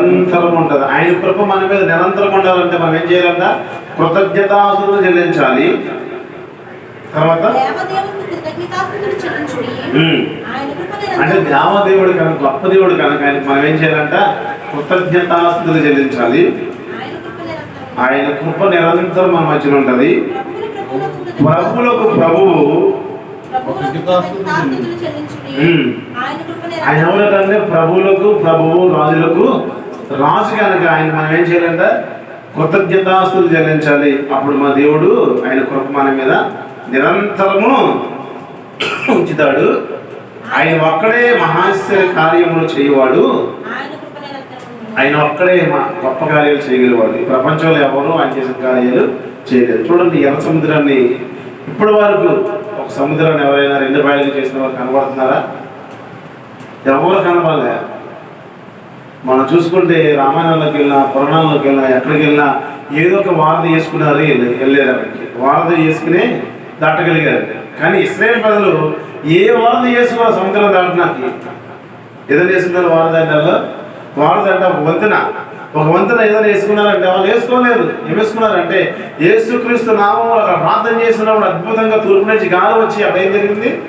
నిరంతరం ఉంటుంది ఆయన కృప మన మీద నిరంతరం ఉండాలంటే మనం ఏం చేయాలంట కృతజ్ఞతాసులు చెల్లించాలి తర్వాత. ఆయన అంటే. దేవదేవుడు కనుక గొప్ప దేవుడు కనుక ఆయనకి మనం ఏం చేయాలంట కృతజ్ఞతాస్తులు చెల్లించాలి ఆయన కృప. ఆయన నిరంతరం మన మధ్యన ఉంటది కృతజ్ఞతాస్తుతులు ప్రభువు. ఆయన ఆయన. ఎవరికంటే ప్రభువులకు ప్రభువు రాజులకు రాజు కనుక ఆయన మనం ఏం చేయాలంట కృతజ్ఞతాస్తులు చెల్లించాలి. అప్పుడు మా దేవుడు ఆయన కృప మన మీద నిరంతరము ఉంచుతాడు. ఆయన ఒక్కడే మహాశ్చర్య కార్యములు చేయవాడు. ఆయన ఒక్కడే గొప్ప కార్యాలు చేయగలివాడు ఈ ప్రపంచంలో ఎవరు ఆయన చేసిన కార్యాలు చేయలేదు. చూడండి ఎర్ర సముద్రాన్ని ఇప్పటి వరకు ఒక సముద్రాన్ని ఎవరైనా రెండు బయలు చేసిన వారు కనబడుతున్నారా? ఎవరు కనబడలే? మనం చూసుకుంటే రామాయణంలోకి వెళ్ళినా పురాణంలోకి వెళ్ళినా ఎక్కడికి వెళ్ళినా ఏదో ఒక వారధ చేసుకున్నారు వెళ్ళి- వెళ్ళారు అక్కడికి వారధ చేసుకుని దాటగలిగారు. కానీ ఇస్రాయేల్ ప్రజలు ఏ వారధ చేసుకున్న సముద్రం దాటడానికి ఏదైనా వేసుకున్నారు వారధ అంటే వారధ అంటే ఒక వంతెన. ఒక వంతెన ఏదైనా వేసుకున్నారంటే వాళ్ళు వేసుకోలేదు. ఏం వేసుకున్నారంటే యేసుక్రీస్తు నామం అక్కడ ప్రార్థన చేసినప్పుడు అద్భుతంగా తూర్పు నుంచి గాలి వచ్చి అక్కడ ఏం జరిగింది?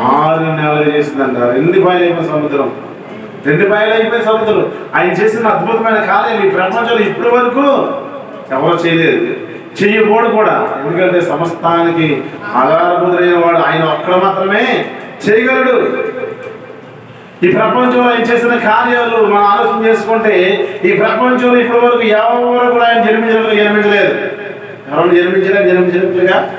ఆరు నెలలు చేసిందంట. రెండు బాయిలు అయిపోయిన సముద్రం. రెండు బయలు అయిపోయిన సముద్రం. ఆయన చేసిన అద్భుతమైన కార్యాలు ఈ ప్రపంచంలో ఇప్పటి వరకు ఎవరు చేయలేదు. చేయకూడదు కూడా. ఎందుకంటే సమస్తానికి ఆధారభూతులైన వాడు ఆయన అక్కడ మాత్రమే చేయగలడు. ఈ ప్రపంచంలో ఆయన చేసిన కార్యాలు మనం ఆలోచన చేసుకుంటే ఈ ప్రపంచంలో ఇప్పటి వరకు ఎవరు కూడా ఆయన జన్మించడం జన్మించలేదు. ఎవరు జన్మించలేదు జన్మించినట్లుగా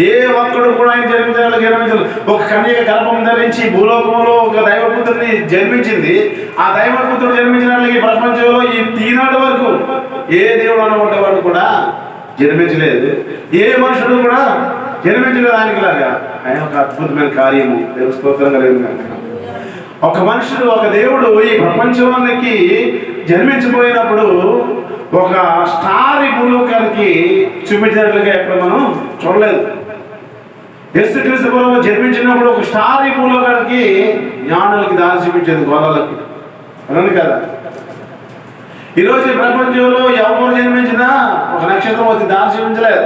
ఏ ఒక్కడు కూడా ఆయన జన్మించలేదు జన్మించలేదు ఒక కన్యక గర్భం ధరించి భూలోకంలో ఒక దైవపుత్రుని జన్మించింది. ఆ దైవపుత్రుడు జన్మించిన ప్రపంచంలో ఈ ఈనాటి వరకు ఏ దేవుడు అనబడ్డవాడు కూడా జన్మించలేదు. ఏ మనుషుడు కూడా జన్మించలేదు ఆయనకి లాగా ఆయన ఒక అద్భుతమైన కార్యము. దేవుడు స్తోత్రం కలిగింది కనుక. ఒక మనుషుడు ఒక దేవుడు ఈ ప్రపంచానికి జన్మించిపోయినప్పుడు ఒక స్టార్ ఈ భూలోకానికి చూపించినట్లుగా ఎక్కడ మనం చూడలేదు. యేసుక్రీస్తు పూర్వం జన్మించినప్పుడు ఒక స్టార్ ఈ భూలోకానికి జ్ఞానులకి దారి చూపించేది గోదాలకు అవును కదా? ఈరోజు ఈ ప్రపంచంలో ఎవరు జన్మించినా ఒక నక్షత్రం వచ్చి దారి చూపించలేదు.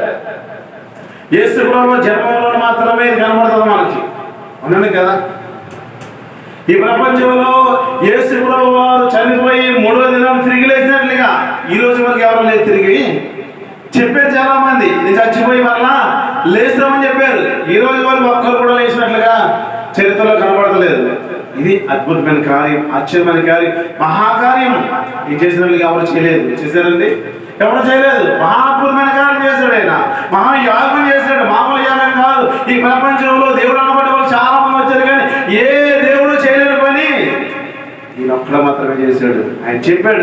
యేసు పూర్వం జన్మంలో మాత్రమే ఇది కనబడుతుంది మనకి. అవునండి కదా? ఈ ప్రపంచంలో యేసు ప్రభు వారు చనిపోయి మూడో దినాలు తిరిగి లేచినట్లుగా ఈ రోజు వరకు ఎవరు లేదు తిరిగి? చెప్పారు చాలా మంది నేను చచ్చిపోయి మరలా లేస్తామని చెప్పారు. ఈ రోజు వరకు ఒక్కరు కూడా లేచినట్లుగా చరిత్రలో కనబడతలేదు. ఇది అద్భుతమైన కార్యం ఆశ్చర్యమైన కార్యం మహాకార్యం ఇది చేసినట్లుగా ఎవరు చేయలేదు. చేశారండి? ఎవరు చేయలేదు? మహాద్భుతమైన కార్యం చేశాడు ఆయన. మహాయాగం చేశాడు. మామూలు యాగం కాదు. ఈ ప్రపంచంలో దేవుడు అనబడే వాళ్ళు చాలా మంది వచ్చారు కానీ ఏ దేవుడు చేయలేని పని. ఈయన ఒక్కడ మాత్రమే చేశాడు. ఆయన చెప్పాడు.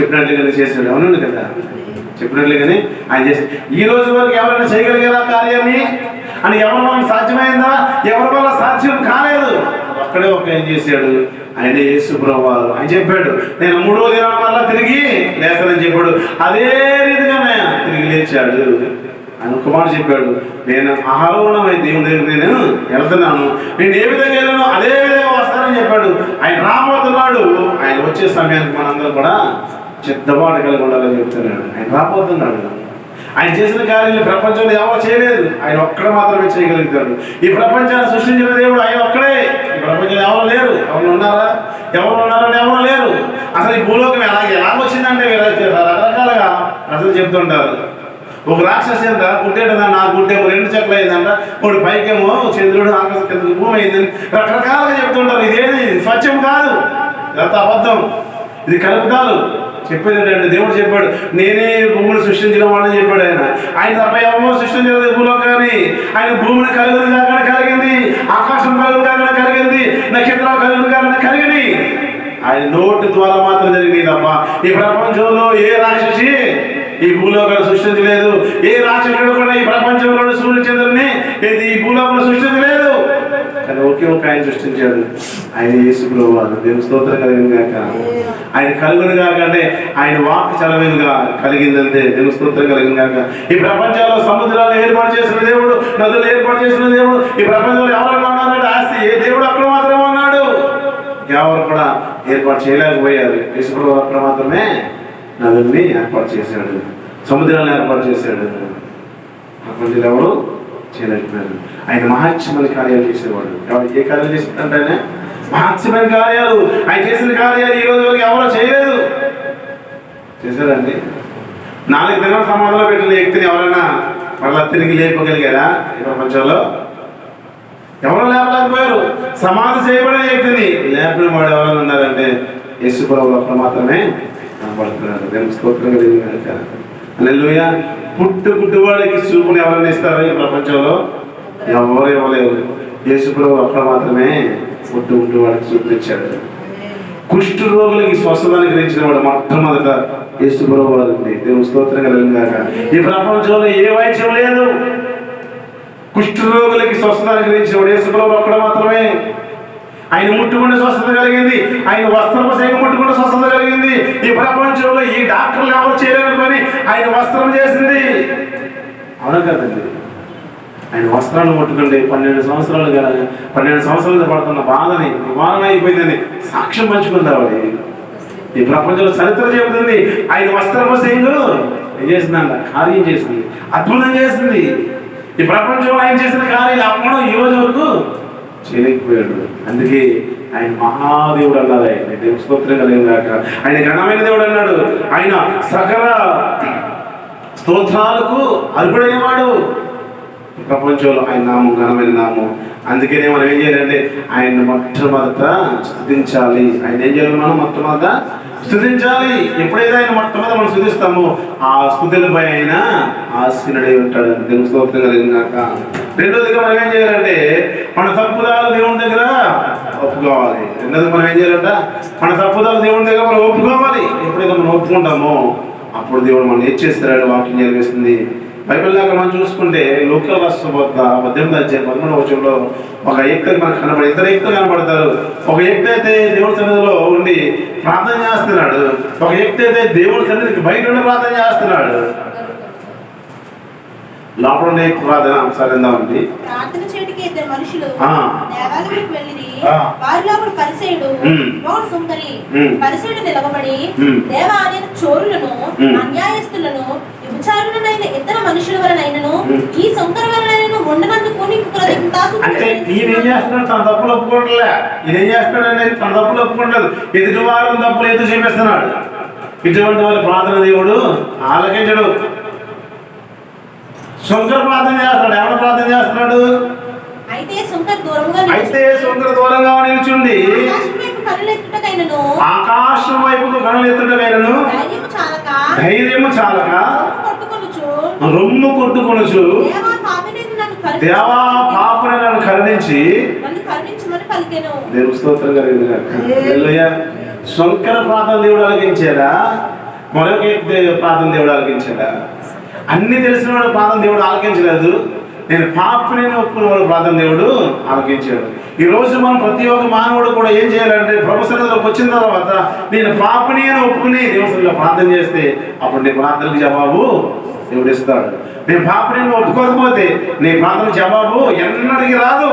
చెప్పినట్లుగానే చేశాడు. అవునండి కదా? చెప్పినట్లుగానే ఆయన చేసి ఈ రోజు వరకు ఎవరైనా చేయగలిగారా కార్యాన్ని అని ఎవరి వల్ల సాధ్యమైందా? ఎవరి వల్ల సాధ్యం కాలేదు? అక్కడే ఒక ఏం చేశాడు? ఆయన యేసు ప్రభువారు ఆయన చెప్పాడు. నేను మూడో దినం వల్ల తిరిగి లేస్తానని చెప్పాడు. అదే రీతిగానే తిరిగి లేచాడు ఆయన ఒక మాట చెప్పాడు. నేను ఆరోహణమై దేవుని దగ్గర నేను వెళ్తున్నాను. నేను ఏ విధంగా వెళ్ళాను అదే విధంగా వస్తానని చెప్పాడు. ఆయన రాబోతున్నాడు. ఆయన వచ్చే సమయానికి మనందరం కూడా చిత్తమాట కలిగి ఉండాలని చెప్తున్నాడు. ఆయన రాబోతున్నాడు ఆయన చేసిన కార్యాలు ప్రపంచంలో ఎవరు చేయలేదు. ఆయన ఒక్కడ మాత్రమే చేయగలుగుతాడు. ఈ ప్రపంచాన్ని సృష్టించిన దేవుడు ఆయన ఒక్కడే. ఈ ప్రపంచంలో ఎవరు లేరు. ఎవరు ఉన్నారా? ఎవరు ఉన్నారని ఎవరు లేరు. అసలు ఈ భూలోకం ఎలాగే ఎలా వచ్చిందంటే రకరకాలుగా ప్రజలు చెప్తుంటారు. ఒక రాక్షసి అంట పుట్టేటదా నా గుడ్డేమో రెండు చెక్కలు అయిందంట ఒకటి పైకేమో చంద్రుడు ఆకాశం కింద భూమి అయిందని రకరకాలుగా చెప్తుంటారు. ఇదేది? స్వచ్ఛం కాదు. ఇదంతా అబద్ధం. ఇది కలుపుతాలు చెప్పేది ఏంటంటే దేవుడు చెప్పాడు నేనే భూమిని సృష్టించిన వాడిని చెప్పాడు ఆయన. ఆయన తప్ప ఎవరు సృష్టించలేదు భూలో కానీ. ఆయన భూమిని కలుగులు కాకుండా కలిగింది ఆకాశం కలుగులు కాకుండా కలిగింది నక్షత్రాలు కలుగులు కాకుండా కలిగింది. ఆయన నోటి ద్వారా మాత్రం జరిగింది తప్ప ఈ ప్రపంచంలో ఏ రాక్షసి ఈ భూలోకాన్ని సృష్టించలేదు ఏ రాక్షసుడు కూడా ఈ ప్రపంచంలో సూర్య చంద్రుని ఇది ఈ భూలోకంలో సృష్టించలేదు. కానీ ఒకే ఒక ఆయన సృష్టించాడు. ఆయన యేసు ప్రభు దేవుని స్తోత్రం కలిగింది కాక ఆయన కలుగును కాకంటే ఆయన వాక్ చలవిగా కలిగిందంటే దేవుని స్తోత్రం కలిగింది కాక ఈ ప్రపంచంలో సముద్రాలు ఏర్పాటు చేసిన దేవుడు నదులు ఏర్పాటు చేసిన దేవుడు ఈ ప్రపంచంలో ఎవరైనా ఉన్నారంటే ఆస్తి. ఏ దేవుడు అక్కడ మాత్రమే ఉన్నాడు. ఎవరు కూడా ఏర్పాటు చేయలేకపోయారు. యేసుప్రభు అక్కడ మాత్రమే నదుల్ని ఏర్పాటు చేశాడు. సముద్రాన్ని ఏర్పాటు చేశాడు. ప్రపంచంలో ఎవరు చేయలేకపోయారు. ఆయన మహాత్సమైన కార్యాలు చేసేవాడు. ఎవరు ఏ కార్యాలు చేసిందంటే ఆయన మహాత్సమైన కార్యాలు. ఆయన చేసిన కార్యాలు ఈ రోజు వరకు ఎవరో చేయలేదు. చేశారండి. నాలుగు దినాల సమాధిలో పెట్టిన వ్యక్తిని ఎవరైనా మళ్ళా తిరిగి లేపగలిగారా? ఈ ప్రపంచంలో ఎవరు లేపలేకపోయారు? సమాధి చేయబడిన వ్యక్తిని లేపిన వాడు ఎవరైనా ఉన్నారంటే యేసు ప్రభు మాత్రమే కనబడుతున్నారు నేను స్తోత్రం కలిగింది కనుక పుట్టు గుడ్డువాడికి చూపుని ఎవరైనా ఇస్తారు ఈ ప్రపంచంలో? ఎవరు ఇవ్వలేరు. యేసుప్రభు అక్కడ మాత్రమే పుట్టు గుడ్డువాడికి చూపించాడు. కుష్ఠ రోగులకి స్వస్థత అనుగ్రహించిన వాడు మొట్టమొదట యేసుప్రభు ప్రభు వారిని దేవుని స్తోత్రం కలిగినాక ఈ ప్రపంచంలో ఏ వైద్యం లేదు. కుష్ఠ రోగులకి స్వస్థత అనుగ్రహించిన వాడు యేసుప్రభు అక్కడ మాత్రమే. ఆయన ముట్టుకుంటే స్వస్థత కలిగింది. ఆయన వస్త్రపు సేవ ముట్టుకుంటే స్వస్థత కలిగింది. ఈ ప్రపంచంలో ఈ డాక్టర్లు ఎవరు ఆయన వస్త్రం చేసింది. అవునా కదండి. ఆయన వస్త్రాలు ముట్టుకుంటే పన్నెండు సంవత్సరాలు కదా పన్నెండు సంవత్సరాలు పడుతున్న బాధని నివారణ అయిపోయిందని సాక్ష్యం పంచుకుంది ఆవిడ. ఈ ప్రపంచంలో చరిత్ర చెబుతుంది. ఆయన వస్త్రపు సింగు ఏం చేసిందంట? కార్యం చేసింది. అద్భుతం చేసింది. ఈ ప్రపంచంలో ఆయన చేసిన కార్యాలు అమ్మడం ఈ రోజు వరకు చేయలేకపోయాడు. అందుకే ఆయన మహాదేవుడు అన్నారు ఆయన. దేవుని స్తోత్రం కలిగిన దాక ఆయన ఘనమైన దేవుడు అన్నాడు ఆయన సకల స్తోత్రాలకు అర్పుడైనవాడు ప్రపంచంలో ఆయన నామం ఘనమైన నామం. అందుకనే మనం ఏం చేయాలంటే ఆయన మొట్టమొదట స్థుతించాలి. ఆయన ఏం చేయాలి మనం మొట్టమొదట స్థుతించాలి. ఎప్పుడైతే ఆయన మొట్టమొదట మనం స్థుతిస్తామో ఆ స్థుతులపై ఆయన ఆశీనుడై ఉంటాడు. దేవుని స్తోత్రం కలిగినాక రెండోదిగా మనం ఏం చేయాలంటే మన తప్పుదాలు దేవుని దగ్గర ఒప్పుకోవాలి. ఎందుకు మనం ఏం చేయాలంట మన తప్పుదాలు దేవుని దగ్గర మనం ఒప్పుకోవాలి. ఎప్పుడైతే మనం ఒప్పుకుంటామో అప్పుడు దేవుడు మనం ఏం చేస్తాడు? వాక్యం జరిగిస్తుంది బైబిల్ దాకా మనం చూసుకుంటే లోకల్ రాష్ట్ర వద్ద పద్దెనిమిది అధ్యాయం పదమూడు వచనంలో ఒక వ్యక్తి మనకు కనబడి ఇద్దరు వ్యక్తులు కనబడతారు. ఒక వ్యక్తి అయితే దేవుడి సన్నిధిలో ఉండి ప్రార్థన చేస్తున్నాడు. ఒక వ్యక్తి అయితే దేవుడి సన్నిధికి బయట ఉండి ప్రార్థన చేస్తున్నాడు. లోపల ప్రార్థన ఒకసారి ఉంది ప్రార్థన చేయడానికి ఇద్దరు మనుషులు. దేవాలయంలోకి. వారిలో ఒకడు పరిసేయుడు ఉమ్. ఒకడు సుంకరి. పరిసేయుడు. దేవా నేను చోరులను. అన్యాయస్తులను ఇద్దరు మనుషుల వలనైనను. ఈ వలనైనను ఉండనందుకు నీకు కృతజ్ఞతాసు అంటే చేస్తున్నాడు తన తప్పులు ఒప్పుకోవట్లే ఏం చేస్తున్నాడు అనేది తన తప్పులు ఒప్పుకోవట్లేదు ఎదుటి వారు తప్పులు ఎదురు చూపిస్తున్నాడు ఇటువంటి వారి ప్రార్థన దేవుడు ఆలకించడు శంకర ప్రార్థన చేస్తున్నాడు ఎవరు ప్రార్థన చేస్తున్నాడు? అయితే శంకర్ దూరంగా నిల్చుండి. ఆకాశం వైపు కనులెత్తుటకైనను. ధైర్యము చాలక. రొమ్ము కొట్టుకొనుచు. దేవా పాపను నన్ను కరుణించి. దేవుని స్తోత్రం కలిగింది శంకర ప్రార్థన దేవుడు ఆలకించాడా? మరొక ప్రార్థన దేవుడు ఆలకించాడా? అన్ని తెలిసిన వాడు ప్రార్థన దేవుడు ఆలకించలేదు. నేను పాపని ఒప్పుకున్న వాడు ప్రార్థన దేవుడు ఆలకించాడు. ఈ రోజు మనం ప్రతి ఒక్క మానవుడు కూడా ఏం చేయాలంటే ప్రభుత్వంలోకి వచ్చిన తర్వాత నేను పాపని అని ఒప్పుకుని దేవుడిలో ప్రార్థన చేస్తే అప్పుడు నీ ప్రార్థనకు జవాబు దేవుడు ఇస్తాడు. నేను పాపని ఒప్పుకోకపోతే నీ ప్రార్థన జవాబు ఎన్నటికి రాదు.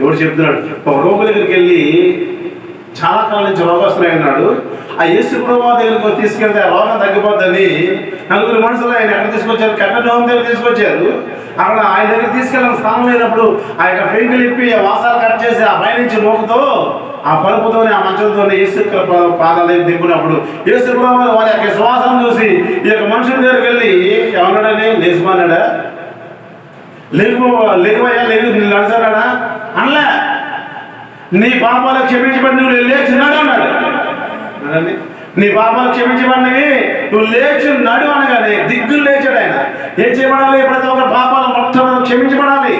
ఎవడు చెప్తున్నాడు ఒక రోగుల దగ్గరికి వెళ్ళి చాలా కాలం నుంచి వస్తున్నాయి అన్నాడు ఆ యేసు ప్రభా దగ్గరికి తీసుకెళ్తే ఆ రోగం తగ్గిపోద్దని నలుగురు మనుషులు ఆయన ఎక్కడ తీసుకొచ్చారు కట్టడోం దగ్గర తీసుకొచ్చారు. అక్కడ ఆయన దగ్గర తీసుకెళ్ళిన స్థానం లేనప్పుడు ఆ యొక్క పెయింట్లు ఇప్పి ఆ వాసాలు కట్ చేసి ఆ పైనుంచి మోకుతో ఆ పరుపుతోని ఆ మంచంతో యేసు పాదాల దగ్గర దిగునప్పుడు యేసు ప్రభావం వారి యొక్క శ్వాసం చూసి ఈ యొక్క మనుషుల దగ్గరికి వెళ్ళి ఎవరన్నాడని నిజమన్నాడా లేకు లేకువయ్యా లేదు నేను నడిచాడా? అనలే. నీ పాపాలకు క్షమించబడి నువ్వు లేచున్నాడు అన్నాడు. చూడండి నీ పాపాలు క్షమించబడినవి. నువ్వు లేచి నడు అనగానే దిగ్గులు లేచాడు ఆయన. ఏం చేయబడాలి? ప్రతి ఒక్క పాపాలు మొత్తం క్షమించబడాలి.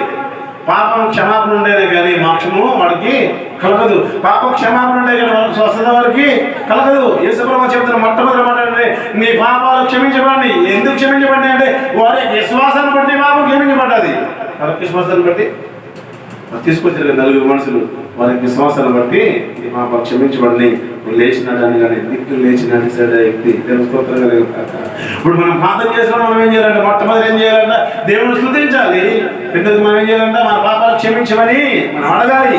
పాపం క్షమాపణ ఉండేదే కానీ మోక్షము వాడికి కలగదు. పాప క్షమాపణ ఉండే కానీ వాళ్ళకి స్వస్థత వారికి కలగదు. యేసుప్రభు చెప్తున్న మొట్టమొదటి మాట అంటే నీ పాపాలు క్షమించబడి ఎందుకు క్షమించబడి అంటే వారి విశ్వాసాన్ని బట్టి పాపం క్షమించబడ్డది. వారి విశ్వాసాన్ని బట్టి తీసుకొచ్చారు నలుగురు మనుషులు. వారి యొక్క విశ్వాసాన్ని బట్టి మా క్షమించబడి లేచినాడని కానీ దిక్కు లేచినాడు సరే వ్యక్తి. దేవుని ఇప్పుడు మనం ప్రార్థన చేసినప్పుడు మనం ఏం చేయాలంటే మొట్టమొదటి ఏం చేయాలంటే దేవుని స్థుతించాలి. రెండోది మనం ఏం చేయాలంటే మన పాపాలు క్షమించమని మనం అడగాలి.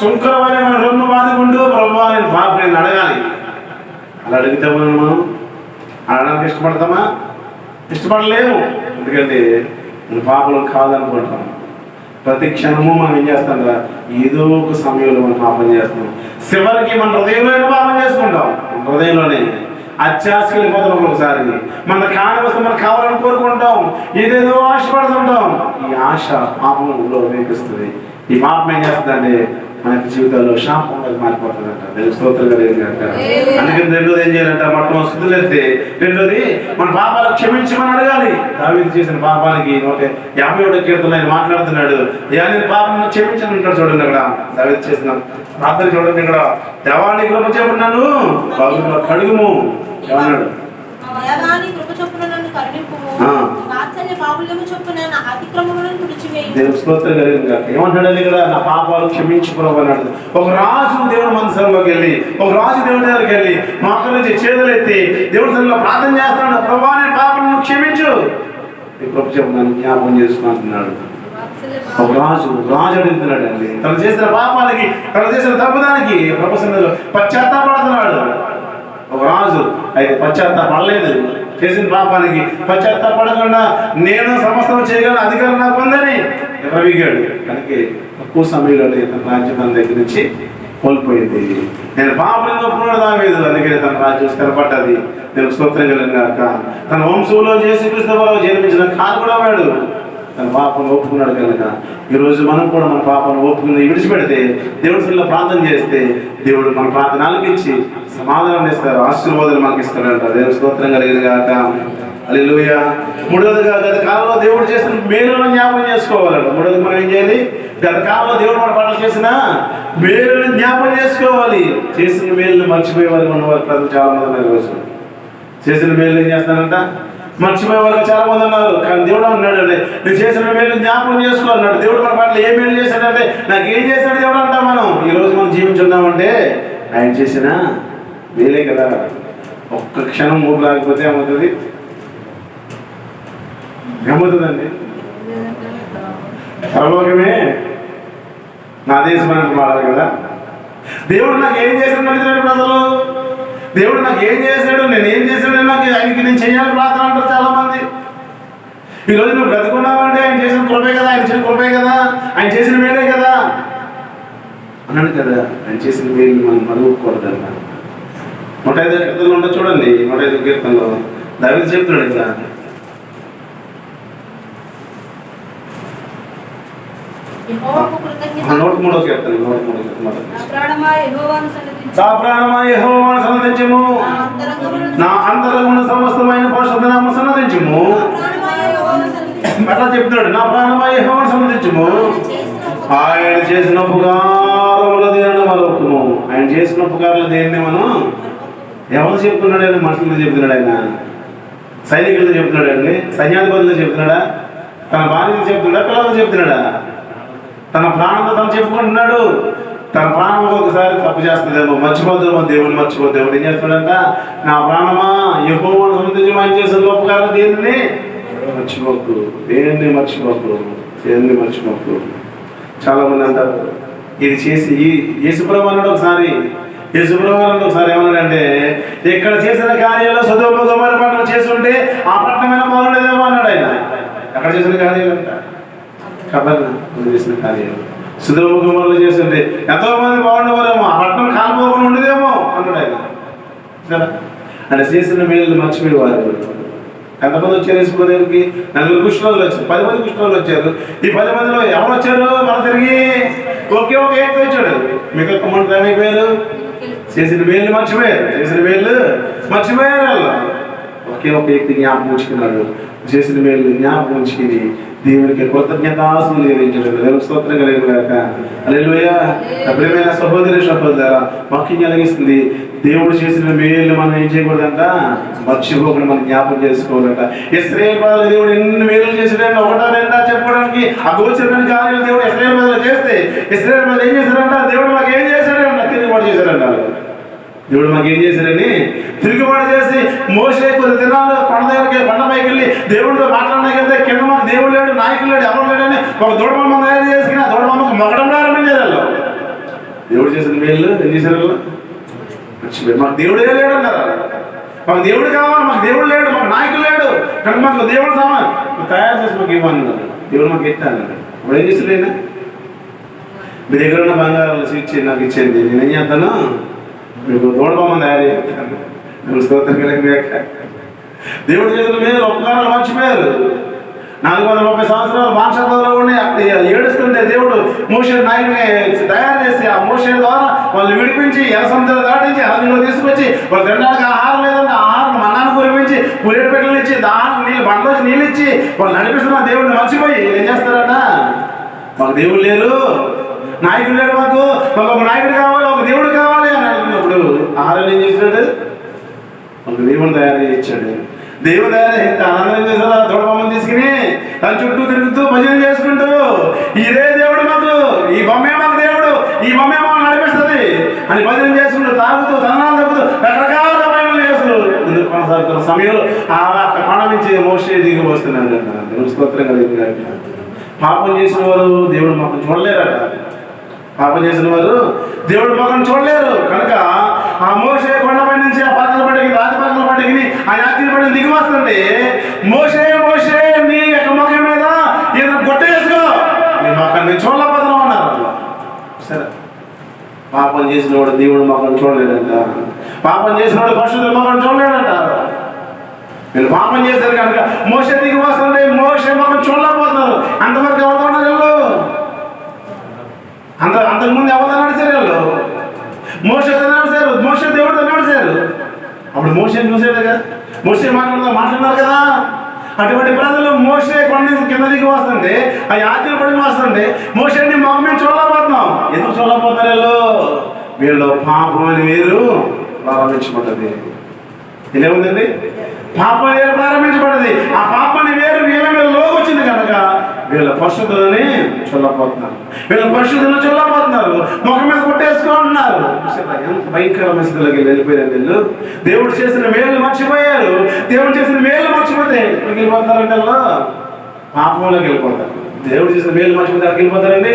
శుంకరమైన మన రొమ్ము బాధకుండు ప్రభు నేను పాప నేను అడగాలి. అలా అడిగితే మనం మనం అడగడానికి ఇష్టపడతామా? ఇష్టపడలేము. ఎందుకంటే మన పాపలు కాదనుకుంటాము ప్రతి క్షణము మనం ఏం చేస్తాం రా? ఏదో ఒక సమయంలో మనం పాపం చేస్తున్నాం. చివరికి మన హృదయంలోనే పాపం చేసుకుంటాం. హృదయంలోనే. అత్యాశ వెళ్ళిపోతాం ఒకసారి. మన కాని వస్తే మనం కావాలని కోరుకుంటాం. ఏదేదో ఆశపడుతుంటాం. ఈ ఆశ పాపంలో వినిపిస్తుంది ఈ పాపం ఏం చేస్తుందంటే మన యొక్క జీవితాల్లో శాపంగా మారిపోతుందంట. దేవుని స్తోత్రం కలిగింది అంటారు అందుకని రెండోది ఏం చేయాలంట? మొట్టమొదటి స్థుతులు ఎత్తే రెండోది మన పాపాలు క్షమించమని అడగాలి. దావీదు చేసిన పాపానికి నూట యాభై ఒకటో కీర్తన ఆయన మాట్లాడుతున్నాడు. యా నేను పాపం క్షమించను ఉంటాడు చూడండి అక్కడ. దావీదు చేసిన ప్రార్థన చూడండి ఇక్కడ. దేవాన్ని కృప చేయమన్నాను బాబు కడుగుము. ఏమన్నాడు దేవాని కృప చొప్పున నన్ను కరుణింపుము ఆ. వాత్సల్య బాహుల్యము చొప్పున నా అతిక్రమములను దేవుడు దేవుని స్తోత్రం కలిగింది. కాక ఏమంటాడు ఇక్కడ? నా పాపాలు క్షమించు అన్నాడు ఒక రాజు దేవుని మందిరంలోకి వెళ్ళి ఒక రాజు దేవుని దగ్గరికి వెళ్ళి మాకు నుంచి చేతులెత్తి దేవుడి సన్నిధిలో ప్రార్థన చేస్తున్నాడు ప్రభా నేను పాపలను క్షమించు. ఈ ప్రభుత్వం చెప్పు జ్ఞాపకం చేసుకుంటున్నాడు ఒక రాజు రాజు అడుగుతున్నాడు అండి తను చేసిన పాపాలకి తను చేసిన తప్పుదానికి ప్రభు సన్నిధిలో పశ్చాత్తాపడుతున్నాడు. ఒక రాజు అయితే పశ్చాత్తాపడలేదు. చేసిన పాపానికి పశ్చాత్తాపడకుండా నేను సమస్తం చేయగలను అధికారం నాకు ఉందని తనకి తక్కువ సమయంలో తన రాజ్యం తన దగ్గర నుంచి కోల్పోయింది. నేను పాపం ఒప్పుకున్నాడు అందుకని తన రాజ్యం స్థిరపడ్డది నేను స్తోత్రం కాక తన వంశంలో చేసి కృష్ణవారు జన్మించిన కారు కూడా వాడు. తన పాపను ఒప్పుకున్నాడు కనుక ఈరోజు మనం కూడా మన పాపను ఒప్పుకుని విడిచిపెడితే దేవుడి సన్నిధిలో ప్రార్థన చేస్తే దేవుడు మన ప్రార్థన ఆలకించి సమాధానం ఇస్తారు ఆశీర్వాదాలు మనకి ఇస్తాడంట దేవుడు స్తోత్రం కలిగిన కాక అల్లెలూయ మూడవదిగా గత కాలంలో దేవుడు చేసిన మేలులను జ్ఞాపకం చేసుకోవాలంట మూడవది మనం ఏం చేయాలి? గత కాలంలో దేవుడు మన పనులు చేసిన మేలులను జ్ఞాపకం చేసుకోవాలి. చేసిన మేలును మర్చిపోయే వారికి ఉన్నవారు ప్రజలు చాలా మంది ఉన్నారు ఈరోజు. చేసిన మేలు ఏం చేస్తానంట మర్చిపోయే వాళ్ళు చాలా మంది ఉన్నారు. కానీ దేవుడు అన్నాడు అంటే నువ్వు చేసిన మేలు జ్ఞాపకం చేసుకో అన్నాడు. దేవుడు మన పట్ల ఏ మేలు చేశాడంటే నాకు ఏం చేశాడు దేవుడు అంటాం మనం. ఈ రోజు మనం జీవించున్నామంటే ఆయన చేసిన మేలే కదా. ఒక్క క్షణం ఊపు రాకపోతే ఏమవుతుంది? ఏమవుతుందండి పరలోకమే నా దేశం అని మాడాలి కదా. దేవుడు నాకు ఏం చేశాడు అడుగుతాడు ప్రజలు? దేవుడు నాకు ఏం చేశాడు? నేను ఏం చేశాడు? నాకు ఆయనకి నేను చేయాలి ప్రార్థన అంటారు చాలా మంది ఈ రోజు నువ్వు బ్రతుకున్నావంటే ఆయన చేసిన కృపే కదా ఆయన చేసిన కృపే కదా ఆయన చేసిన మేలే కదా. అన్నాడు కదా ఆయన చేసిన మేలు మనం మరువకూడదు అన్నాడు. నూట ఐదు కీర్తనలు ఉంటే చూడండి నూట ఐదు కీర్తనలో. దావి చెప్తున్నాడు కదా నూట మూడో కీర్తన నూట మూడో నా ప్రాణమా యెహోవాను సన్నదించుము నా అంతరంగములను నా అంతరంగమున సమస్తమైన పరిశుద్ధ నామ సన్నదించుము. అట్లా చెప్తున్నాడు? నా ప్రాణమా యెహోవాను సన్నదించుము ఆయన చేసిన ఉపకారముల దేనిని మరొకము ఆయన చేసిన ఉపకారాల దేన్ని మనం ఎవరు చెప్తున్నాడు ఆయన మనుషులతో చెప్తున్నాడు ఆయన. సైనికులతో చెప్తున్నాడు అండి? సైన్యాధిపతులతో చెప్తున్నాడా? తన భార్యతో చెప్తున్నాడా? పిల్లలతో చెప్తున్నాడా? తన ప్రాణంతో తను చెప్పుకుంటున్నాడు. తన ప్రాణం ఒకసారి తప్పు చేస్తుందేమో మర్చిపోతుందేమో దేవుని మర్చిపోద్దేమో ఏం చేస్తాడంట నా ప్రాణమా? యెహోవాను సంబంధించి ఆయన చేసిన లోపకారం దేనిని? మర్చిపోకు. దేన్ని మర్చిపోకు? దేన్ని మర్చిపోకు? చాలా మంది అంటారు ఇది చేసి ఈ యేసుప్రభు అన్నాడు ఒకసారి. యేసుప్రభు అన్నాడు ఒకసారి ఏమన్నాడంటే ఇక్కడ చేసిన కార్యాలు సుధోమ గమన పట్టణం చేస్తుంటే ఆ పట్టణమైన బాగుండేదేమో అన్నాడు ఆయన. ఎక్కడ చేసిన కార్యాలు అంట? కబర్న చేసిన కార్యాలు. సుధోమ గమనలు చేస్తుంటే ఎంతో మంది బాగుండేవారేమో ఆ పట్టణం కాలిపోకుండా ఉండేదేమో అన్నాడు ఆయన. కదా ఆయన చేసిన మేలు మర్చిపోయేవారు ఎంతమంది వచ్చారు యేసుప్రభు దగ్గరికి నలుగురు కృష్ణులు వచ్చారు. పది మంది కృష్ణులు వచ్చారు. ఈ పది మందిలో ఎవరు వచ్చారు? మన తిరిగి. ఒకే ఒక వ్యక్తి వచ్చాడు. ఒక్క కుమారుడు ఏమైపోయారు చేసిన మేలు మర్చిపోయారు. చేసిన మేలు మర్చిపోయారు వాళ్ళు ఒకే ఒక వ్యక్తి జ్ఞాపకం ఉంచుకున్నాడు. చేసిన మేలు జ్ఞాపకం ఉంచుకుని దేవునికి కృతజ్ఞతాసులు చెల్లించాడు దేవుని స్తోత్రం కలిగిన గాక అలెలుయ ప్రియమైన సహోదరి సహోదర వాక్యం కలిగిస్తుంది. దేవుడు చేసిన మేలు మనం ఏం చేయకూడదంట? మర్చిపోకుండా మనం జ్ఞాపకం చేసుకోవాలంట. ఇస్రాయేల్ ప్రజలు దేవుడు ఎన్ని మేలు చేసాడంటే ఒకటా రెండా చెప్పుకోవడానికి అగోచరమైన కార్యాలు దేవుడు ఇస్రాయేల్ ప్రజలు చేస్తే ఇస్రాయేల్ ప్రజలు ఏం చేశారంట? దేవుడు మాకు ఏం చేశాడంట తిరుగుబాటు చేశారంట వాళ్ళు. దేవుడు మాకు ఏం చేశారని తిరుగుబాటు చేసి మోసే కొద్ది దినాలు కొండ దగ్గరికి కొండపైకి వెళ్ళి దేవుడితో మాట్లాడడానికి వెళ్తే కింద మాకు దేవుడు లేడు నాయకులు లేడు ఎవరు లేడని ఒక దూడబొమ్మ తయారు చేసుకుని ఆ దూడబొమ్మకు మొగడం ప్రారంభించారు వాళ్ళు. దేవుడు చేసిన మేలు ఏం చేశారు వాళ్ళు? మాకు దేవుడే లేడు అన్నారు మాకు దేవుడు కావాలి మాకు దేవుడు లేడు మాకు నాయకులు లేడు కానీ మాకు దేవుడు సామాన్ తయారు చేసి మాకు ఇవ్వమన్నారు దేవుడు మాకు ఎత్తాను ఇప్పుడు ఏం చేసిన మీ దగ్గర ఉన్న బంగారాలు ఇచ్చి నాకు ఇచ్చేది నేను ఏం చేస్తాను? మీకు దూడబొమ్మ తయారు చేస్తాను నువ్వు స్తోత్రం కలిగినాక మీద ఉపకారాలు మర్చిపోయారు. నాలుగు వందల ముప్పై సంవత్సరాలు బాన్షాలలో ఉండి అక్కడ ఏడుస్తుంటే దేవుడు మోషన్ నాయకుని తయారు చేసి ఆ మోషన్ ద్వారా వాళ్ళు విడిపించి ఎరసముద్రం దాటించి అరణ్యంలో తీసుకొచ్చి వాళ్ళు తినడానికి ఆహారం లేదంటే ఆహారం మన్నాన్ని కురిపించి పురేడు పెట్టలు ఇచ్చి దాని నీళ్ళు బండలోకి నీళ్ళు ఇచ్చి వాళ్ళు నడిపిస్తున్న దేవుడిని మర్చిపోయి ఏం చేస్తారట? మాకు దేవుడు లేరు. నాయకుడు లేడు మాకు. మాకు ఒక నాయకుడు కావాలి ఒక దేవుడు కావాలి. అని ఆహారం ఏం చేసినాడు ఒక దేవుని తయారు చేయించాడు. దేవుడు తయారు చేస్తే ఆనందం చేశారు దొడబొమ్మను తీసుకుని దాని చుట్టూ తిరుగుతూ భజన చేసుకుంటూ ఇదే దేవుడు మాకు ఈ బొమ్మే మాకు దేవుడు ఈ బొమ్మే మాకు నడిపిస్తుంది అని భజన చేసుకుంటూ తాగుతూ తనాలు తగ్గుతూ రకరకాల భయములు చేస్తూ ముందుకు కొనసాగుతున్న సమయంలో ఆ అక్కడ కొండ నుంచి మోసే దిగి వస్తున్నాడు. స్తోత్రం కలిగింది పాపం చేసిన వారు దేవుడు మాకు చూడలేరట. పాపం చేసిన వారు దేవుడి ముఖం చూడలేరు. కనుక ఆ మోసే కొండపై నుంచి ఆ పక్కల పడికి రాతి పాత్రలు పడికి ఆ యాత్రి పడికి దిగి వస్తుంటే మోసే మోసే నీ యొక్క ముఖం మీద ఈయన కొట్టేసుకో నీ మొఖం నేను చూడలేకపోతున్నావు అన్నారు అట్లా. సరే. పాపం చేసిన వాడు దేవుడు ముఖం చూడలేడంట. పాపం చేసిన వాడు పశువుల ముఖం చూడలేడంట. వీళ్ళు పాపం చేశారు కనుక మోస దిగి వస్తుంటే మోస ముఖం చూడలేకపోతున్నారు. అంతవరకు ఎవరితో అంత అంతకుముందు ఎవరు నడిచారు వాళ్ళు? మోసతో నడిచారు? మోస దేవుడితో నడిచారు? అప్పుడు మోసని చూసాడు కదా. మోసే మాట్లాడదా మాట్లాడినారు కదా. అటువంటి ప్రజలు మోసే కొండ కింద దిగి వస్తుంటే ఆ యాత్ర పడి వస్తుంటే మోసని మొహం మేము చూడలేకపోతున్నాం. ఎందుకు చూడలేకపోతారు వీళ్ళు? వీళ్ళు పాపం అని వేరు ప్రారంభించబడ్డది. ఇదేముందండి పాపం వేరు ప్రారంభించబడింది ఆ పాపాన్ని వేరు వీళ్ళ మీద లోకి వచ్చింది కనుక వీళ్ళ పరిశుద్ధులని చూడలేకపోతున్నారు వీళ్ళ పరిశుద్ధులను చూడలేకపోతున్నారు ముఖం మీద కొట్టేసుకుంటున్నారు చూసారా? ఎంత భయంకరమైన స్థితిలోకి వెళ్ళిపోయారు వీళ్ళు. దేవుడు చేసిన మేలు మర్చిపోయారు. దేవుడు చేసిన మేలు మర్చిపోతే ఎక్కడికి వెళ్ళిపోతారంటే పాపంలోకి వెళ్ళిపోతారు. దేవుడు చేసిన మేలు మర్చిపోతే ఎక్కడికి వెళ్ళిపోతారండి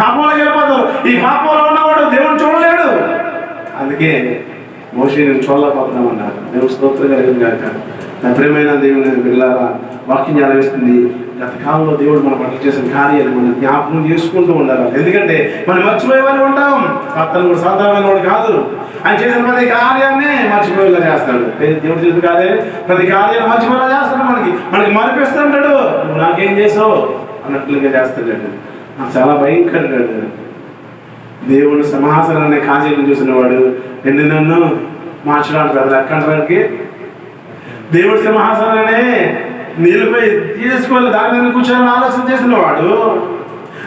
పాపంలోకి వెళ్ళిపోతారు. ఈ పాపంలో ఉన్నవాడు దేవుడు చూడలేడు. అందుకే మోషి నేను చూడలేకపోతున్నామన్నారు దేవుడు స్తోత్రం కలిగింది నా ప్రియమైన దేవుని బిడ్డలారా వాక్యం జ్ఞానవిస్తుంది గత కాలంలో దేవుడు మన పట్ల చేసిన కార్యాలు మనం జ్ఞాపకం చేసుకుంటూ ఉండాలి? ఎందుకంటే మనం మర్చిపోయేవారు ఉంటాం. అతను కూడా సాధారణ వాడు కాదు. ఆయన చేసిన ప్రతి కార్యాన్ని మర్చిపోయేలా చేస్తాడు. దేవుడు చేసిన కార్యాన్ని ప్రతి కార్యాన్ని మర్చిపోయేలా చేస్తాడు మనకి. మనకి మరిపిస్తుంటాడు నువ్వు నాకేం చేసావు? అన్నట్లుగా చేస్తాడు నాకు చాలా భయంకరుడు దేవుడు సింహాసనాన్ని కాజీలను చూసిన వాడు నిన్ను నన్ను మార్చడానికి కదా ఎక్కడానికి దేవుడి సింహాసనాన్ని నిలిపై తీసుకొని దాని మీద కూర్చొని ఆలోచన చేసిన వాడు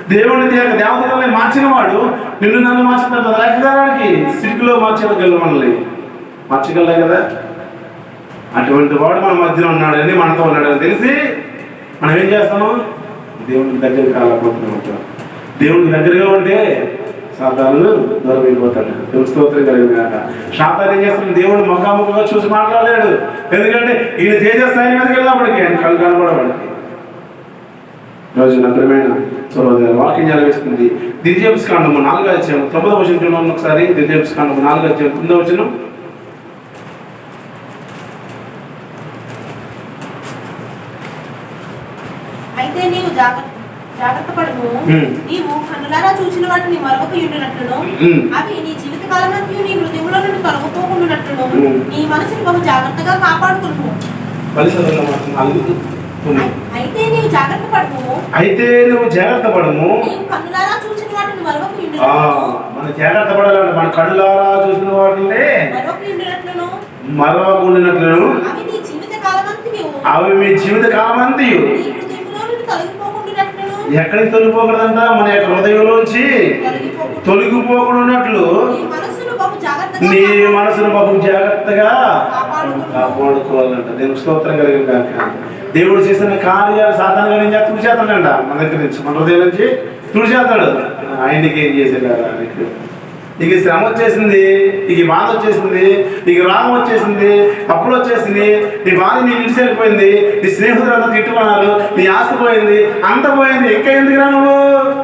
దేవుడిని దేవ దేవతలని మార్చిన వాడు నిన్ను నన్ను మార్చుతాడు కదా ఎక్కడానికి సిటిలో మార్చగలరు మనల్ని. మార్చగలరు కదా? అటువంటి వాడు మన మధ్యలో ఉన్నాడని మనతో ఉన్నాడని తెలిసి మనం ఏం చేస్తాము? దేవునికి దగ్గర కాలకపోతున్నాం దేవునికి దగ్గరగా ఉంటే సాతాను దూరం వెళ్ళిపోతాడు దేవుడు కలిగింది కాక సాతాను ఏం చేస్తాడు దేవుడు ముఖాముఖిగా చూసి మాట్లాడలేడు. ఎందుకంటే ఈయన తేజస్థాయి మీదకి వెళ్ళినప్పటికీ ఆయన కళ్ళు కనబడవాడికి రోజు నగరమైన సోదరు వాక్యం జరగిస్తుంది ద్వితీయోపస్కాండము నాలుగో అధ్యాయం తొమ్మిదో వచ్చిన చూడండి ఒకసారి. ద్వితీయోపస్కాండము నాలుగో అధ్యాయం తొమ్మిదో వచ్చిన అయితే నీవు జాగ్రత్త జాగ్రత్త పడము. నీవు కన్నులారా చూసిన వాటిని మరొక ఉండినట్లును Hmm. అవి నీ జీవిత కాలమంతా నీ హృదయంలో నుండి తొలగిపోకుండానట్లును. నీ మనసుని బహు జాగ్రత్తగా కాపాడుకును. అయితే నీవు జాగ్రత్త పడము అయితే నువ్వు జాగ్రత్త పడము. కన్నులారా చూసిన వాటిని మరొక మన జాగ్రత్త పడాలంటే. మన కళ్ళారా చూసిన వాటిని మరొక ఉండినట్లును అవి మీ జీవిత కాలమంతియు నీ హృదయంలో నుండి తొలగిపోకుండానట్లును ఎక్కడికి తొలిపోకూడదంట? మన యొక్క హృదయంలోంచి తొలగిపోకుండా నీ మనసును బాబు జాగ్రత్తగా జాగ్రత్తగా కాపాడుకోవాలంట. దేవుని స్తోత్రం కలిగిన కాక దేవుడు చేసిన కార్యాలు సాధారణంగా ఏం చేస్తాడు తుడిచేస్తాడంట. మన దగ్గర నుంచి మన హృదయం నుంచి తుడిచేస్తాడు. ఆయనకి ఏం చేశాడు? నీకు ఈ శ్రమ వచ్చేసింది నీకు ఈ బాధ వచ్చేసింది నీకు రాగం వచ్చేసింది అప్పులు వచ్చేసింది నీ బాధ నీ ఇంటి వెళ్ళిపోయింది నీ స్నేహితులు అంతా తిట్టుకున్నారు నీ ఆశ పోయింది అంత పోయింది ఇంకా ఎందుకురా నువ్వు?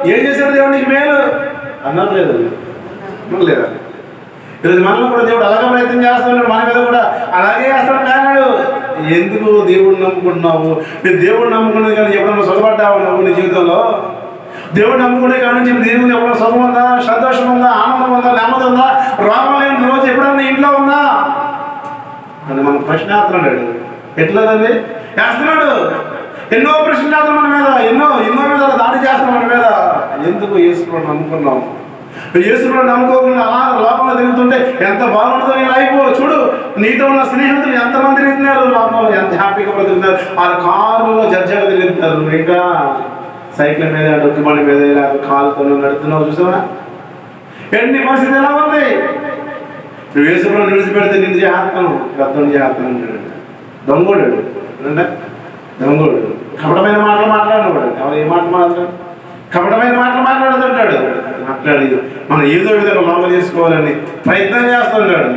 ఏం చేశాడు దేవుడు నీకు మేలు? అన్నారు లేదు. లేదా? ఈరోజు మనలో కూడా దేవుడు అలాగే ప్రయత్నం చేస్తున్నాడు మన మీద కూడా అలాగే చేస్తాడు కానాడు ఎందుకు దేవుడిని నమ్ముకుంటున్నావు? మీరు దేవుడిని నమ్ముకున్నది కానీ ఎప్పుడన్నా సొలబడ్డావు నువ్వు నీ జీవితంలో? దేవుడు నమ్ముకునే కాడి నుంచి దేవుని ఎవరో సుఖం ఉందా సంతోషం ఉందా ఆనందం ఉందా నెమ్మది ఉందా? రోగం లేని రోజు ఎప్పుడన్నా ఇంట్లో ఉందా? అని మనం ప్రశ్న వేస్తున్నాడు ఎట్లాదండి? వేస్తున్నాడు. ఎన్నో ప్రశ్నలు మన మీద ఎన్నో ఎన్నో మీద దాడి చేస్తున్నాం మన మీద. ఎందుకు యేసులో నమ్ముకున్నాం? యేసులో నమ్ముకోకుండా అలా లోపల తిరుగుతుంటే ఎంత బాగుంటుందో నీ లైఫ్? చూడు నీతో ఉన్న స్నేహితులు ఎంతమంది తిరుగుతున్నారు? లోపల ఎంత హ్యాపీగా బ్రతుకుతున్నారు? ఆ కారులో జడ్జాగా తిరుగుతున్నారు. ఇంకా సైకిల్ మీద డొక్కు బండి మీద లేకపోతే కాలుతో నడుతున్నావు చూసావా? ఎన్ని పరిస్థితి ఎలా ఉంది? నువ్వు వేసుకుని నిలిచిపెడితే నిన్ను చేస్తాను. పెద్దోని చేస్తాను అంటాడు. దొంగోడు. దొంగోడు. కపటమైన మాటలు మాట్లాడినవాడు. ఎవరు ఏ మాట మాట్లాడు కపటమైన మాటలు మాట్లాడుతుంటాడు. మాట్లాడి మనం ఏదో విధంగా లోపల చేసుకోవాలని ప్రయత్నం చేస్తుంటాడు.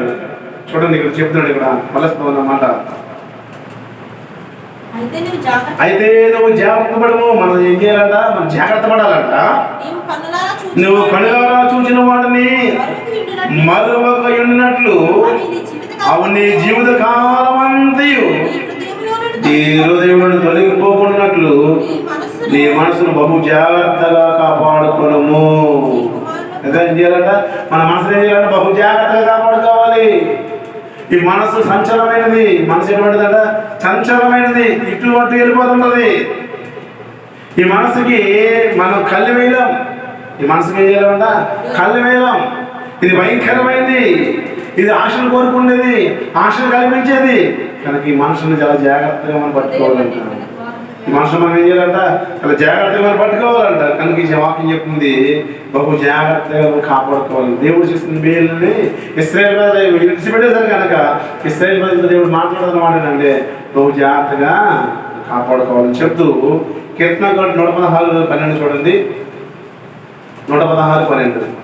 చూడండి ఇక్కడ చెప్తున్నాడు ఇక్కడ మలస్తూ అన్నమాట అయితే నువ్వు జాగ్రత్త పడము మనం ఏం చేయాలంట? మనం జాగ్రత్త పడాలంట. నువ్వు కనుగొన చూసిన వాడిని. మరొక ఉన్నట్లు అవి నీ జీవిత కాలం. అంతయు. నీ హృదయమును తొలగిపోకున్నట్లు. నీ మనసును బహు జాగ్రత్తగా అదే ఏం చేయాలంట? మన మనసును ఏం చేయాలంటే? బహు జాగ్రత్తగా కాపాడుకోవాలి. ఈ మనసు సంచలమైనది. మనసు ఎటువంటిదట? సంచలమైనది. ఇటు అటు వెళ్ళిపోతున్నది ఈ మనసుకి మనం కళ్ళు వేయలేం. ఈ మనసుకి ఏం చేయాలంట? కళ్ళు వేయలేం. ఇది భయంకరమైనది ఇది ఆశలు కోరుకునేది. ఆశలు కల్పించేది. కనుక ఈ మనుషుని చాలా జాగ్రత్తగా మనం పట్టుకోవాలంట. మనుషులు మనం ఏం చేయాలంట? అలా జాగ్రత్తగా మనం పట్టుకోవాలంట. కనుక ఈ వాక్యం చెప్తుంది బహు జాగ్రత్తగా మనం కాపాడుకోవాలి. దేవుడు చేస్తున్న మేలుని ఇస్రాయల్ మీద విడిచిపెట్టేశారు కనుక ఇస్రాయల్ మీద దేవుడు మాట్లాడుతున్న మాట బహు జాగ్రత్తగా కాపాడుకోవాలని చెప్తూ కీర్తన నూట పదహారు పన్నెండు చూడండి. నూట పదహారు పన్నెండు.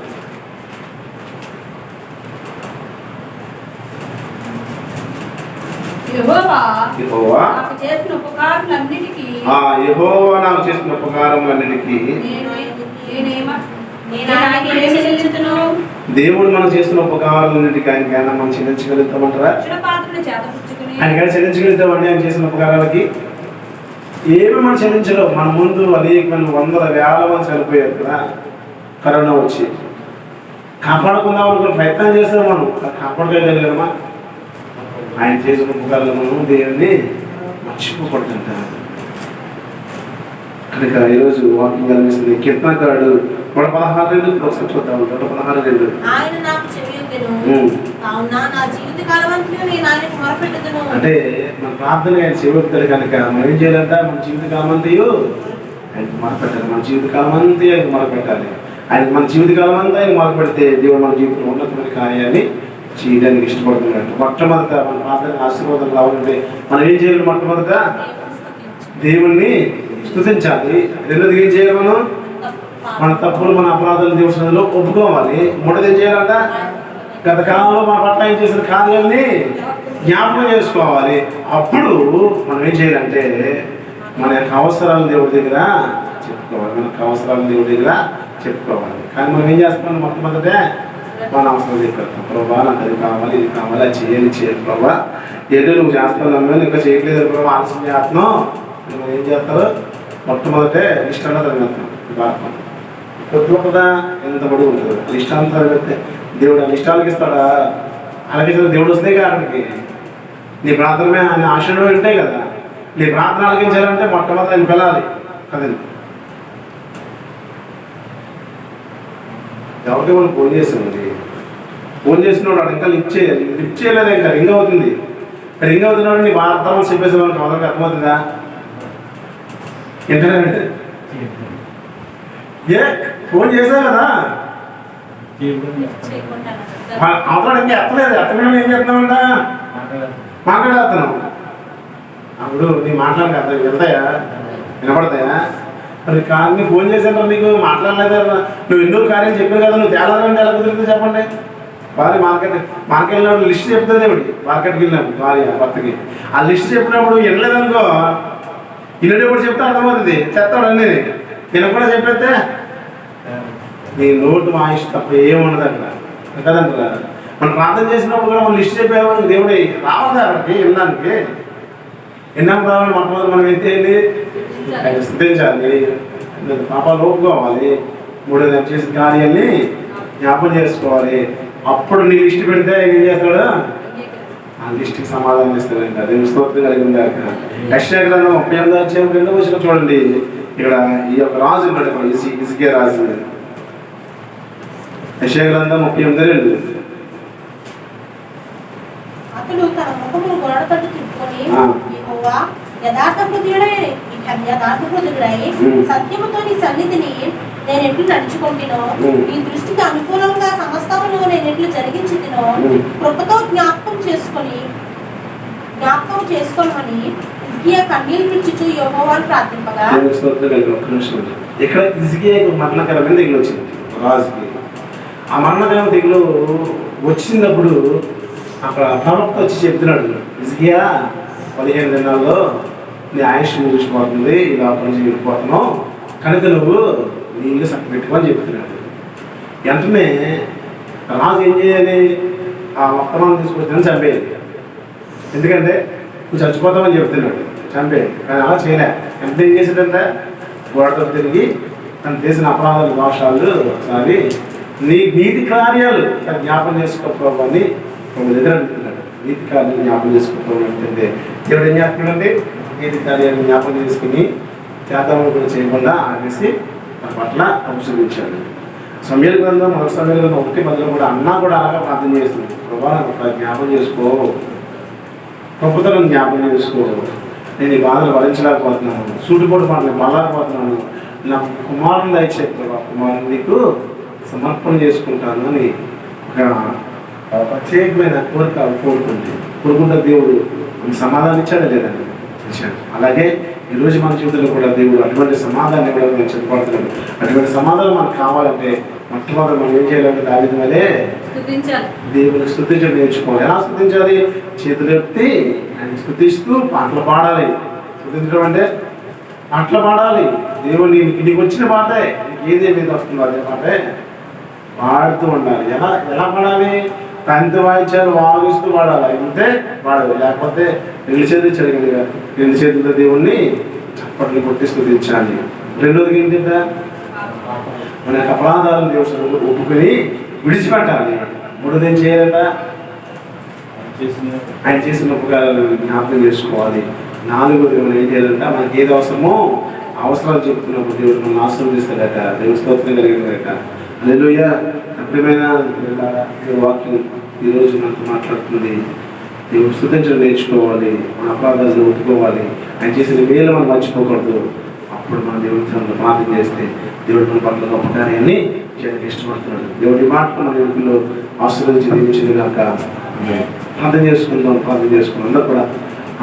యెహోవా యెహోవా నాకు చేసిన ఉపకారులన్నిటికీ ఆ యెహోవా నాకు చేసిన ఉపకారములన్నిటికీ నేనే- నేనేమ- నేను ఆయనకి ఏమి చెల్లించుదును? దేవుడు మనం చేసిన ఉపకారాలన్నిటికీ ఆయనకైనా మనం చెల్లించగలుగుతామంటారా? ఆయనకైనా చెల్లించగలుగుతామండి ఆయన చేసిన ఉపకారాలకి? ఏమి మనం చెల్లించలేం. మన ముందు అనేకమైన వందల వేల మంది చనిపోయారు కదా. కరోనా వచ్చి. కాపాడుకుందాం అనుకుని ప్రయత్నం చేస్తాం మనం. కాపాడుకోగలిగామా? ఆయన చేసిన ఉపకారాలు మనం దేవుని మర్చిపోకూడదంట కనుక ఈరోజు వాకింగ్ కనిపిస్తుంది కీర్తనకారుడు నూట పదహారు రెండు ఒకసారి చూద్దాం నూట పదహారు రెండు. అంటే మన ప్రార్థన ఆయన చెబుతాడు కనుక మనం ఏం చేయాలంట? మన జీవిత కాలం అంతయు ఆయనకు మొరపెట్టాలి. మన జీవిత కాలం అంతా ఆయనకు మొరపెట్టాలి. ఆయన మన జీవిత కాలం అంతా ఆయన మొరపెడితే దేవుడు మన జీవితంలో ఉన్నతమైన కార్యాన్ని చేయడానికి ఇష్టపడుతున్నాడు మొట్టమొదట మన మాత్రమే ఆశీర్వాదం కావాలంటే మనం ఏం చేయాలి మొట్టమొదట? దేవుణ్ణి స్థుతించాలి. రెండోది ఏం చేయాలి మనం? మన తప్పులు మన అపరాధాలు దేవుడు ఒప్పుకోవాలి. మూడోది ఏం చేయాలంట? గత కాలంలో మన పట్ల ఏం చేసిన కార్యాలని జ్ఞాపకం చేసుకోవాలి. అప్పుడు మనం ఏం చేయాలంటే మన యొక్క అవసరాలు దేవుడి దగ్గర చెప్పుకోవాలి. మనకు అవసరాలు దేవుడి దగ్గర చెప్పుకోవాలి. కానీ మనం ఏం చేస్తున్నాం మొట్టమొదటే? మన అవసరం చెప్పారు ప్రభా నాకు అది కావాలి ఇది కావాలి అది చేయాలి చేయాలి ప్రభా. ఏంటో నువ్వు చేస్తున్నావు ఇంకా చేయట్లేదు ప్రభా ఆలస్యం చేస్తున్నావు నువ్వు ఏం చేస్తారు మొట్టమొదటే ఇష్టంగా తగ్గుతాం భారతం కొద్ది గొప్పదా ఎంత పడి ఉంటుంది. అది ఇష్టాన్ని తరగతే దేవుడు ఆ ఇష్టాలకి ఇస్తాడా? అలాగే దేవుడు వస్తే అక్కడికి నీ ప్రార్థనమే ఆయన ఆశలు ఉంటాయి కదా. నీ ప్రార్థన అలగించాలంటే మొట్టమొదటి ఆయన పిలాలి కదండి? ఎవరికి మనం ఫోన్ చేసామండి ఫోన్ చేసినోడు వాడు ఇంకా లిఫ్ట్ చేయాలి. లిఫ్ట్ చేయలేదు ఇంకా రింగ్ అవుతుంది. రింగ్ అవుతున్నాడు నీ వార్తలు చెప్పేసి మనకు అవతలకి అర్థమవుతుందా? ఇంటర్నెట్. ఏ ఫోన్ చేసావు కదా? చేయకుండాను. అవతల ఇంకా ఎత్తలేదు ఎత్తకుండా ఏం చేస్తున్నామంట మాట్లాడేస్తున్నాం అప్పుడు నీ మాట్లాడక అర్థం వెళ్తాయా? వినపడతాయా? మరి కానీ ఫోన్ చేశాను నీకు మాట్లాడలేదు? నువ్వు ఎన్నో కార్యం చెప్పావు కదా నువ్వు తేలాలంటే ఎలా కుదురుతుంది చెప్పండి. భార్య మార్కెట్ మార్కెట్ వెళ్ళినప్పుడు లిస్ట్ చెప్తుంది ఏమిటి మార్కెట్కి వెళ్ళినప్పుడు భార్య భర్తకి. ఆ లిస్ట్ చెప్పినప్పుడు వినలేదనుకో వినేటప్పుడు చెప్తే అర్థమవుతుంది. చెప్తాడు అనేది నేను కూడా చెప్పేస్తే నీ నోటు వాయిస్ తప్ప ఏముండదు అక్కడ కదంటారా? మనం ప్రార్థన చేసినప్పుడు కూడా మనం లిస్ట్ చెప్పేవాడు దేవుడు రావద్దు అక్కడికి వినడానికి? విన్నాక రావాలి మొట్టమొదటి మనం ఎంత ఏంటి ఆయన స్థుతించాలి పాపాలు ఒప్పుకోవాలి మూడో ఆయన చేసిన కార్యాన్ని జ్ఞాపకం చేసుకోవాలి. అప్పుడు నీ లిస్ట్ పెడితే ఏం చేస్తాడు? ఆ లిస్ట్కి సమాధానం ఇస్తాడంట. దేవుని స్తోత్రం కలిగి ఉందాక యక్షయ గ్రంథం ముప్పై ఎనిమిది అధ్యాయం రెండో వచ్చిన చూడండి. ఇక్కడ ఈ యొక్క రాజు ఉన్నాడు ఇసి ఇసుకే రాజు యక్షయ గ్రంథం ముప్పై ఎనిమిది రెండు యథార్థ ఉమ్. సత్యముతో నీ సన్నిధిని నేను ఎట్లు నడుచుకుంటునో. నీ దృష్టికి అనుకూలంగా సమస్తమును నేను ఎట్లు జరిగించుతునో. కృపతో జ్ఞాపకం చేసుకొని జ్ఞాపకం చేసుకోమని ఇస్కియా కన్నీళ్ళు విడిచుచు యెహోవాను ప్రార్థింపగా. ఇక్కడ ఇసుకే మరణకరమైన తెగులు వచ్చింది రాజుకి ఆ మరణకరమైన తెగులు వచ్చినప్పుడు అక్కడ ప్రవక్త వచ్చి చెప్తున్నాడు ఇసుకియా పదిహేను దినాల్లో నీ ఆయుష్ ముగిసిపోతుంది ఇలా నుంచి వెళ్ళిపోతున్నావు కనుక నువ్వు నీ ఇల్లు చక్క పెట్టుకోని చెప్తున్నాడు. వెంటనే రాజు ఏం చేయాలి? ఆ వర్తమానం తీసుకొచ్చిన చంపేయాలి. ఎందుకంటే నువ్వు చచ్చిపోతామని చెప్తున్నాడు. చంపేయాలి. కానీ అలా చేయలే. ఎంత ఏం చేశాడంటే గోడతో తిరిగి తను చేసిన అపరాధాలు దోషాలు ఒకసారి నీ నీతి కార్యాలు తను జ్ఞాపం చేసుకోకపోవని ఒక దగ్గర అడుగుతున్నాడు నీతి కార్యాలు జ్ఞాపం చేసుకోకపోవడం అంటే దేవుడు ఏం చేస్తున్నాడంటే నీతి కార్యాలు జ్ఞాపకం చేసుకుని చేద్దామని కూడా చేయకుండా ఆగేసి తన పట్ల అనుసరించాడు. సమయాల గ్రంథం మొదటి సమయాల గ్రంథం ఒకటి మధ్యలో కూడా అన్నా కూడా అలాగే ప్రార్థన చేస్తుంది. ప్రభా నాకు జ్ఞాపకం చేసుకో. గొప్పతనం జ్ఞాపకం చేసుకో. నేను ఈ బాధలు భరించలేకపోతున్నాను. సూటిపోటు మాటలు మళ్ళకపోతున్నాను నా కుమారుని దయచేది ప్రభా. కుమారుని నీకు సమర్పణ చేసుకుంటాను అని ఒక ఒక ప్రత్యేకమైన కోరిక కోరుకుంది. కోరుకుంటే దేవుడు సమాధానం ఇచ్చాడా లేదండి ఇచ్చాడు అలాగే ఈరోజు మన జీవితంలో కూడా దేవుడు అటువంటి సమాధానం ఇవ్వడం నేను చెప్పబడుతున్నాడు అటువంటి సమాధానం మనకు కావాలంటే మొట్టమొదటి మనం ఏం చేయాలంటే దాని స్తుతించాలి దేవుని స్థుతించడం నేర్చుకోవాలి. ఎలా స్థుతించాలి? చేతులు ఎత్తి ఆయన స్థుతిస్తూ పాటలు పాడాలి. స్థుతించడం అంటే పాటలు పాడాలి. దేవుడు నీకు నీకు వచ్చిన పాటే నీకు ఏది మీద వస్తుందో అదే పాటే పాడుతూ ఉండాలి. ఎలా ఎలా పాడాలి? తంతి వాయించాలి వాగిస్తూ వాడాలి? అయితే వాడదు. లేకపోతే రెండు చేతులు చదివిగా రెండు చేతులతో దేవుణ్ణి చప్పట్లు కొట్టి స్థుతించాలి. రెండోది ఏంటంటే మన యొక్క అపరాధాలను దేవుడు ఒప్పుకొని విడిచిపెట్టాలి. మూడోది ఏం చేయాలంట? ఆయన చేసిన ఉపకారాలు జ్ఞాపకం చేసుకోవాలి. నాలుగోది మనం ఏం చేయాలంటే? మనకి ఏది అవసరమో అవసరాలు చెప్తున్నప్పుడు దేవుడు మనం ఆశీర్వదిస్తాడట. దేవుడు స్తోత్రం కలిగిందట అందులో అర్థమైన వాక్యం ఈరోజు నాకు మాట్లాడుతుంది దేవుడు స్థుతించడం నేర్చుకోవాలి మన అపరాధాలను ఒప్పుకోవాలి. ఆయన చేసిన వేలు మనం మర్చిపోకూడదు. అప్పుడు మన దేవుడి ప్రార్థన చేస్తే దేవుడు మన పట్ల గొప్ప కార్యాన్ని చేయడానికి ఇష్టపడుతున్నాడు. దేవుడి మాట మన దేవుడిలో ఆశీర్వదించి దీవించింది కాక ప్రార్థన చేసుకుందాం ప్రార్థన చేసుకుందాం. అందరూ కూడా